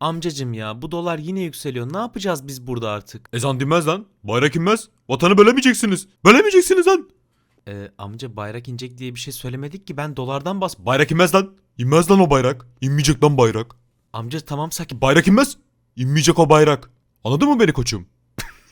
Amcacım ya bu dolar yine yükseliyor. Ne yapacağız biz burada artık? Ezan dinmez lan. Bayrak inmez. Vatanı bölemeyeceksiniz. Bölemeyeceksiniz lan. Ee, amca bayrak inecek diye bir şey söylemedik ki ben dolardan bas... Bayrak inmez lan. İnmez lan o bayrak. İnmeyecek lan bayrak. Amca tamam sakin. Bayrak inmez. İnmeyecek o bayrak. Anladın mı beni koçum?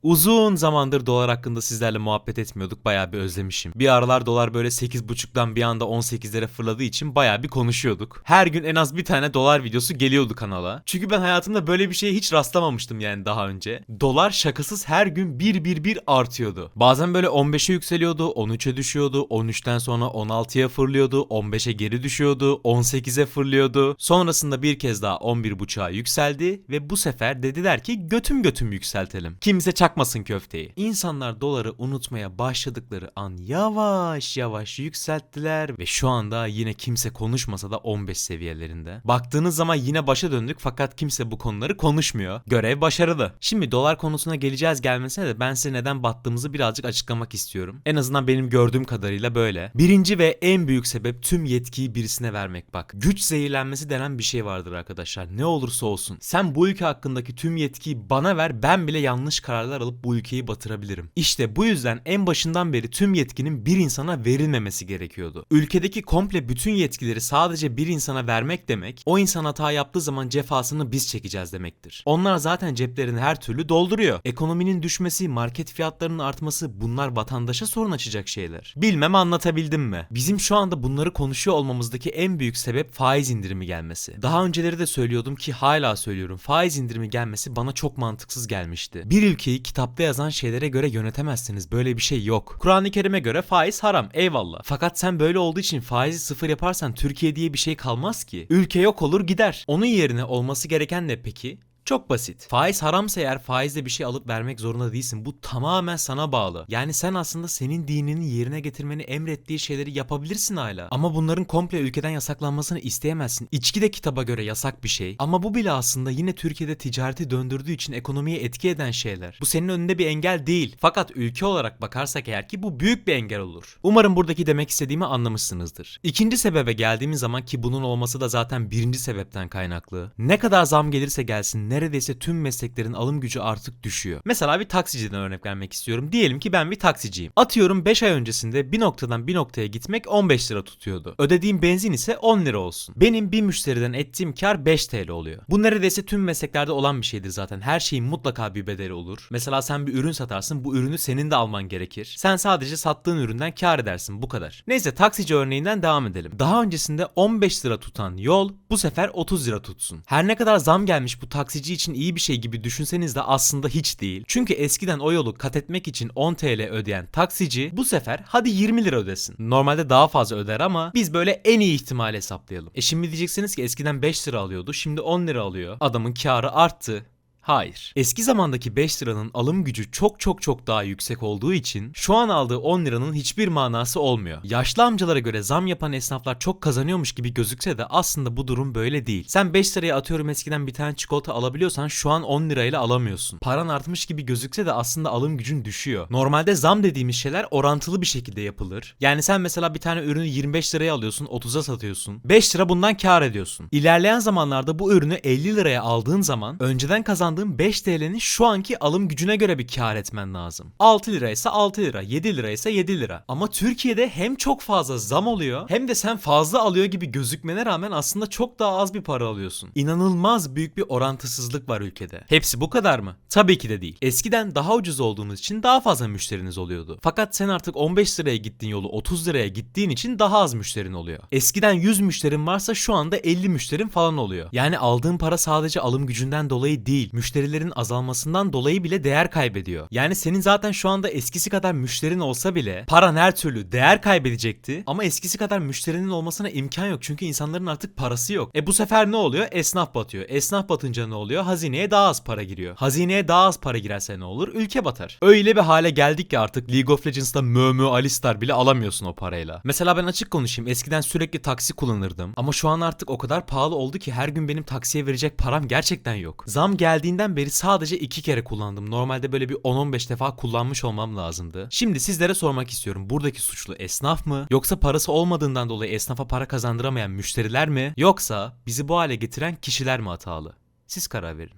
Uzun zamandır dolar hakkında sizlerle muhabbet etmiyorduk. Bayağı bir özlemişim. Bir aralar dolar böyle 8.5'dan bir anda 18'lere fırladığı için bayağı bir konuşuyorduk. Her gün en az bir tane dolar videosu geliyordu kanala. Çünkü ben hayatımda böyle bir şeye hiç rastlamamıştım yani daha önce. Dolar şakasız her gün 1 1 1 artıyordu. Bazen böyle 15'e yükseliyordu, 13'e düşüyordu, 13'ten sonra 16'ya fırlıyordu, 15'e geri düşüyordu, 18'e fırlıyordu. Sonrasında bir kez daha 11.5'a yükseldi ve bu sefer dediler ki götüm götüm yükseltelim. Kimse çakmasın köfteyi. İnsanlar doları unutmaya başladıkları an yavaş yavaş yükselttiler ve şu anda yine kimse konuşmasa da 15 seviyelerinde. Baktığınız zaman yine başa döndük fakat kimse bu konuları konuşmuyor. Görev başarılı. Şimdi dolar konusuna geleceğiz gelmesine de ben size neden battığımızı birazcık açıklamak istiyorum. En azından benim gördüğüm kadarıyla böyle. Birinci ve en büyük sebep tüm yetkiyi birisine vermek bak. Güç zehirlenmesi denen bir şey vardır arkadaşlar. Ne olursa olsun. Sen bu ülke hakkındaki tüm yetkiyi bana ver ben bile yanlış kararlar alıp bu ülkeyi batırabilirim. İşte bu yüzden en başından beri tüm yetkinin bir insana verilmemesi gerekiyordu. Ülkedeki komple bütün yetkileri sadece bir insana vermek demek, o insan hata yaptığı zaman cefasını biz çekeceğiz demektir. Onlar zaten ceplerini her türlü dolduruyor. Ekonominin düşmesi, market fiyatlarının artması bunlar vatandaşa sorun açacak şeyler. Bilmem anlatabildim mi? Bizim şu anda bunları konuşuyor olmamızdaki en büyük sebep faiz indirimi gelmesi. Daha önceleri de söylüyordum ki hala söylüyorum. Faiz indirimi gelmesi bana çok mantıksız gelmişti. Bir ülkeyi kitapta yazan şeylere göre yönetemezsiniz. Böyle bir şey yok. Kur'an-ı Kerim'e göre faiz haram. Eyvallah. Fakat sen böyle olduğu için faizi sıfır yaparsan Türkiye diye bir şey kalmaz ki. Ülke yok olur gider. Onun yerine olması gereken ne peki? Çok basit. Faiz haramsa eğer faizle bir şey alıp vermek zorunda değilsin. Bu tamamen sana bağlı. Yani sen aslında senin dininin yerine getirmeni emrettiği şeyleri yapabilirsin hala. Ama bunların komple ülkeden yasaklanmasını isteyemezsin. İçki de kitaba göre yasak bir şey. Ama bu bile aslında yine Türkiye'de ticareti döndürdüğü için ekonomiye etki eden şeyler. Bu senin önünde bir engel değil. Fakat ülke olarak bakarsak eğer ki bu büyük bir engel olur. Umarım buradaki demek istediğimi anlamışsınızdır. İkinci sebebe geldiğimiz zaman ki bunun olması da zaten birinci sebepten kaynaklı. Ne kadar zam gelirse gelsin neredeyse tüm mesleklerin alım gücü artık düşüyor. Mesela bir taksiciden örnek vermek istiyorum. Diyelim ki ben bir taksiciyim. Atıyorum 5 ay öncesinde bir noktadan bir noktaya gitmek 15 lira tutuyordu. Ödediğim benzin ise 10 lira olsun. Benim bir müşteriden ettiğim kar 5 TL oluyor. Bu neredeyse tüm mesleklerde olan bir şeydir zaten. Her şeyin mutlaka bir bedeli olur. Mesela sen bir ürün satarsın bu ürünü senin de alman gerekir. Sen sadece sattığın üründen kar edersin bu kadar. Neyse taksici örneğinden devam edelim. Daha öncesinde 15 lira tutan yol bu sefer 30 lira tutsun. Her ne kadar zam gelmiş bu taksici için iyi bir şey gibi düşünseniz de aslında hiç değil. Çünkü eskiden o yolu kat etmek için 10 TL ödeyen taksici bu sefer hadi 20 lira ödesin. Normalde daha fazla öder ama biz böyle en iyi ihtimali hesaplayalım. E şimdi diyeceksiniz ki eskiden 5 lira alıyordu şimdi 10 lira alıyor. Adamın karı arttı. Hayır. Eski zamandaki 5 liranın alım gücü çok çok çok daha yüksek olduğu için şu an aldığı 10 liranın hiçbir manası olmuyor. Yaşlı amcalara göre zam yapan esnaflar çok kazanıyormuş gibi gözükse de aslında bu durum böyle değil. Sen 5 liraya atıyorum eskiden bir tane çikolata alabiliyorsan şu an 10 lirayla alamıyorsun. Paran artmış gibi gözükse de aslında alım gücün düşüyor. Normalde zam dediğimiz şeyler orantılı bir şekilde yapılır. Yani sen mesela bir tane ürünü 25 liraya alıyorsun 30'a satıyorsun. 5 lira bundan kar ediyorsun. İlerleyen zamanlarda bu ürünü 50 liraya aldığın zaman önceden kazandığın 5 TL'nin şu anki alım gücüne göre bir kar etmen lazım. 6 lira ise 6 lira, 7 lira ise 7 lira. Ama Türkiye'de hem çok fazla zam oluyor hem de sen fazla alıyor gibi gözükmene rağmen aslında çok daha az bir para alıyorsun. İnanılmaz büyük bir orantısızlık var ülkede. Hepsi bu kadar mı? Tabii ki de değil. Eskiden daha ucuz olduğunuz için daha fazla müşteriniz oluyordu. Fakat sen artık 15 liraya gittiğin yolu 30 liraya gittiğin için daha az müşterin oluyor. Eskiden 100 müşterin varsa şu anda 50 müşterin falan oluyor. Yani aldığın para sadece alım gücünden dolayı değil, müşterilerin azalmasından dolayı bile değer kaybediyor. Yani senin zaten şu anda eskisi kadar müşterin olsa bile paran her türlü değer kaybedecekti ama eskisi kadar müşterinin olmasına imkan yok çünkü insanların artık parası yok. E bu sefer ne oluyor? Esnaf batıyor. Esnaf batınca ne oluyor? Hazineye daha az para giriyor. Hazineye daha az para girerse ne olur? Ülke batar. Öyle bir hale geldik ki artık League of Legends'ta mö mö Alistar bile alamıyorsun o parayla. Mesela ben açık konuşayım. Eskiden sürekli taksi kullanırdım. Ama şu an artık o kadar pahalı oldu ki her gün benim taksiye verecek param gerçekten yok. Zam geldiğinden beri sadece iki kere kullandım. Normalde böyle bir 10-15 defa kullanmış olmam lazımdı. Şimdi sizlere sormak istiyorum. Buradaki suçlu esnaf mı? Yoksa parası olmadığından dolayı esnafa para kazandıramayan müşteriler mi? Yoksa bizi bu hale getiren kişiler mi hatalı? Siz karar verin.